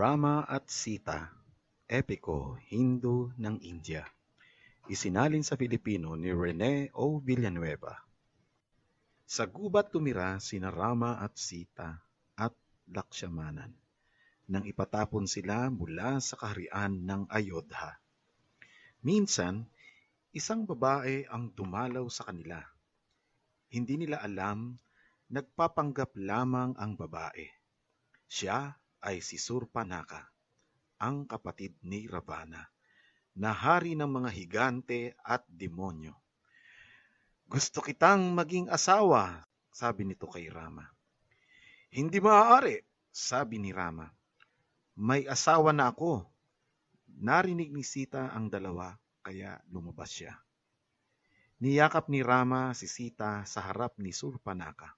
Rama at Sita, epiko Hindu ng India. Isinalin sa Filipino ni Rene O. Villanueva. Sa gubat tumira sina Rama at Sita at Lakshmanan nang ipatapon sila mula sa kaharian ng Ayodha. Minsan, isang babae ang dumalaw sa kanila. Hindi nila alam, nagpapanggap lamang ang babae. Siya ay si Surpanaka, ang kapatid ni Ravana, na hari ng mga higante at demonyo. Gusto kitang maging asawa, sabi nito kay Rama. Hindi maaari, sabi ni Rama. May asawa na ako. Narinig ni Sita ang dalawa, kaya lumabas siya. Niyakap ni Rama si Sita sa harap ni Surpanaka.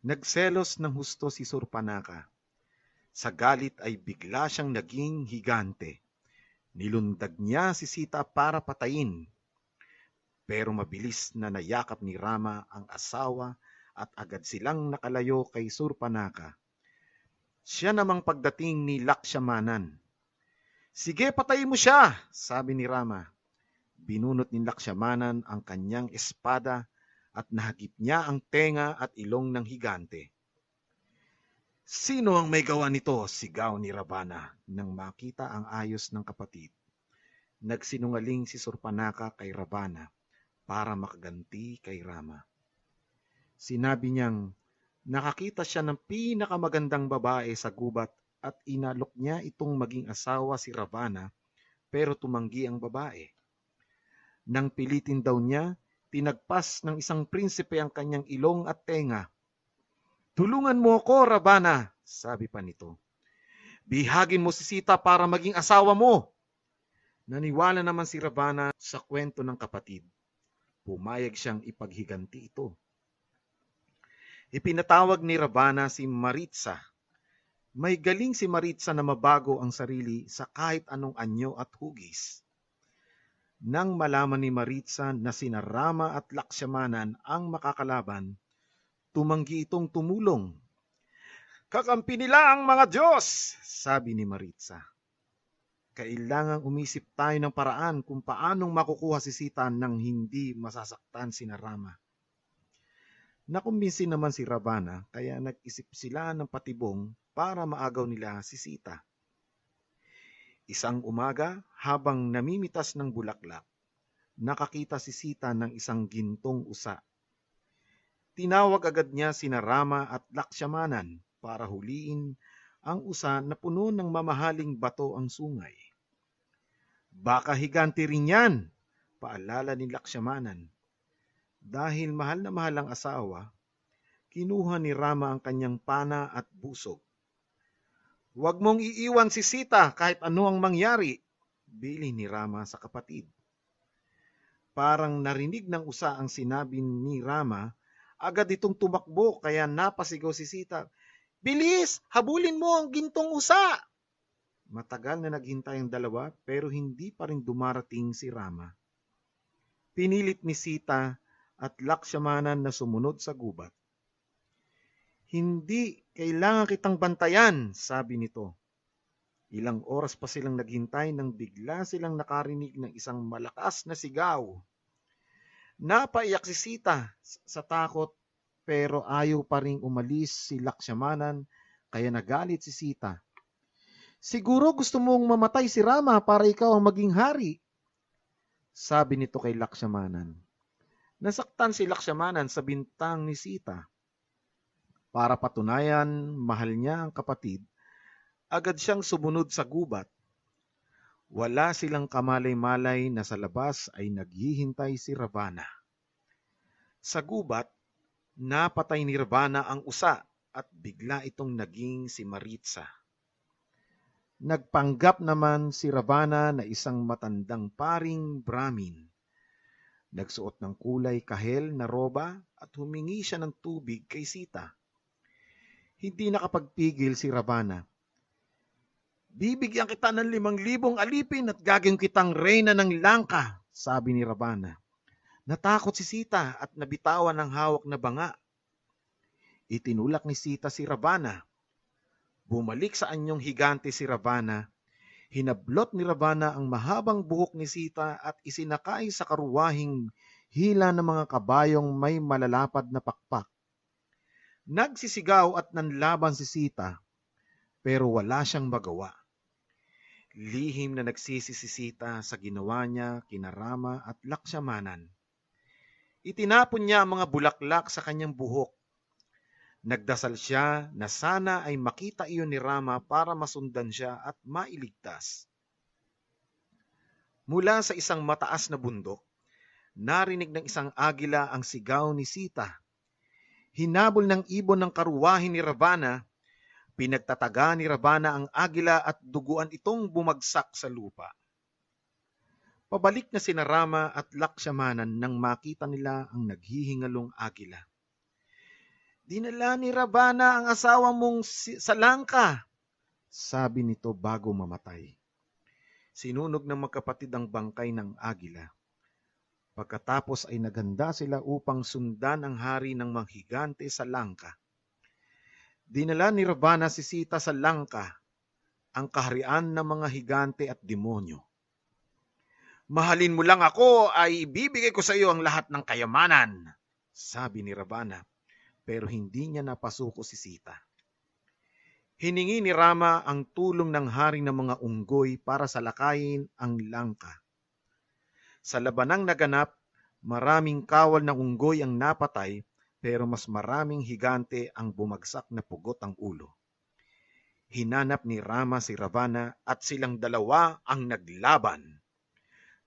Nagselos ng husto si Surpanaka. Sa galit ay bigla siyang naging higante. Nilundag niya si Sita para patayin. Pero mabilis na nayakap ni Rama ang asawa at agad silang nakalayo kay Surpanaka. Siya namang pagdating ni Lakshmanan. Sige, patayin mo siya, sabi ni Rama. Binunot ni Lakshmanan ang kanyang espada at nahagip niya ang tenga at ilong ng higante. Sino ang may gawa nito? Sigaw ni Ravana nang makita ang ayos ng kapatid. Nagsinungaling si Surpanaka kay Ravana para makaganti kay Rama. Sinabi niyang nakakita siya ng pinakamagandang babae sa gubat at inalok niya itong maging asawa si Ravana pero tumanggi ang babae. Nang pilitin daw niya, tinagpas ng isang prinsipe ang kanyang ilong at tenga. Tulungan mo ako, Ravana, sabi pa nito. Bihagin mo si Sita para maging asawa mo. Naniwala naman si Ravana sa kwento ng kapatid. Pumayag siyang ipaghiganti ito. Ipinatawag ni Ravana si Maritsa. May galing si Maritsa na mabago ang sarili sa kahit anong anyo at hugis. Nang malaman ni Maritsa na sina Rama at Lakshmanan ang makakalaban, tumanggi itong tumulong. Kakampi nila ang mga Diyos, sabi ni Maritsa. Kailangang umisip tayo ng paraan kung paanong makukuha si Sita nang hindi masasaktan sina Rama. Nakumbinsi naman si Ravana kaya nag-isip sila ng patibong para maagaw nila si Sita. Isang umaga, habang namimitas ng bulaklak, nakakita si Sita ng isang gintong usa. Tinawag agad niya sina Rama at Lakshmanan para huliin ang usa na puno ng mamahaling bato ang sungay. Baka higanti rin yan, paalala ni Lakshmanan. Dahil mahal na mahal ang asawa, kinuha ni Rama ang kanyang pana at busog. Huwag mong iiwan si Sita kahit ano ang mangyari, bili ni Rama sa kapatid. Parang narinig ng usa ang sinabi ni Rama, agad itong tumakbo kaya napasigaw si Sita. Bilis! Habulin mo ang gintong usa! Matagal na naghintay ang dalawa pero hindi pa rin dumarating si Rama. Pinilit ni Sita at Lakshmanan na sumunod sa gubat. Hindi kailangan kitang bantayan, sabi nito. Ilang oras pa silang naghintay nang bigla silang nakarinig ng isang malakas na sigaw. Napaiyak si Sita sa takot pero ayaw pa ring umalis si Lakshmanan kaya nagalit si Sita. Siguro gusto mong mamatay si Rama para ikaw ang maging hari. Sabi nito kay Lakshmanan. Nasaktan si Lakshmanan sa bintang ni Sita. Para patunayan mahal niya ang kapatid, agad siyang sumunod sa gubat. Wala silang kamalay-malay na sa labas ay naghihintay si Ravana. Sa gubat, napatay ni Ravana ang usa at bigla itong naging si Maritsa. Nagpanggap naman si Ravana na isang matandang paring Brahmin Nagsuot ng kulay kahel na roba at humingi siya ng tubig kay Sita. Hindi nakapagpigil si Ravana. Bibigyan kita ng limang libong alipin at gagawin kitang reyna ng langka, sabi ni Ravana. Natakot si Sita at nabitawan ng hawak na banga. Itinulak ni Sita si Ravana. Bumalik sa anyong higante si Ravana. Hinablot ni Ravana ang mahabang buhok ni Sita at isinakay sa karuwahing hila ng mga kabayong may malalapad na pakpak. Nagsisigaw at nanlaban si Sita, pero wala siyang magawa. Lihim na nagsisi si Sita sa ginawa niya, kinarama at laksyamanan. Itinapon niya ang mga bulaklak sa kanyang buhok. Nagdasal siya na sana ay makita iyon ni Rama para masundan siya at mailigtas. Mula sa isang mataas na bundok, narinig ng isang agila ang sigaw ni Sita. Hinabol ng ibon ng karuwahe ni Ravana, pinagtataga ni Ravana ang agila at duguan itong bumagsak sa lupa. Pabalik na sina Rama at Lakshmanan nang makita nila ang naghihingalong agila. Dinala ni Ravana ang asawa mong si- sa langka, sabi nito bago mamatay. Sinunog ng magkapatid ang bangkay ng agila. Pagkatapos ay naganda sila upang sundan ang hari ng mga higante sa langka. Dinala ni Ravana si Sita sa langka, ang kaharian ng mga higante at demonyo. Mahalin mo lang ako ay ibibigay ko sa iyo ang lahat ng kayamanan, sabi ni Ravana, pero hindi niya napasuko si Sita. Hiningi ni Rama ang tulong ng hari ng mga unggoy para salakayin ang langka. Sa labanang naganap, maraming kawal ng unggoy ang napatay pero mas maraming higante ang bumagsak na pugot ang ulo. Hinanap ni Rama si Ravana at silang dalawa ang naglaban.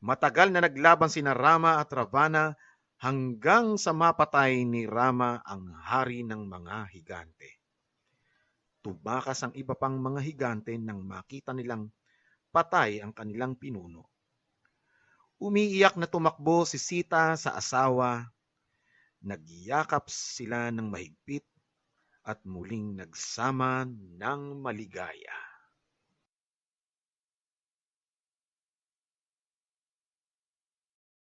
Matagal na naglaban sina Rama at Ravana hanggang sa mapatay ni Rama ang hari ng mga higante. Tumakas ang iba pang mga higante nang makita nilang patay ang kanilang pinuno. Umiiyak na tumakbo si Sita sa asawa, nagyakap sila ng mahigpit at muling nagsama ng maligaya.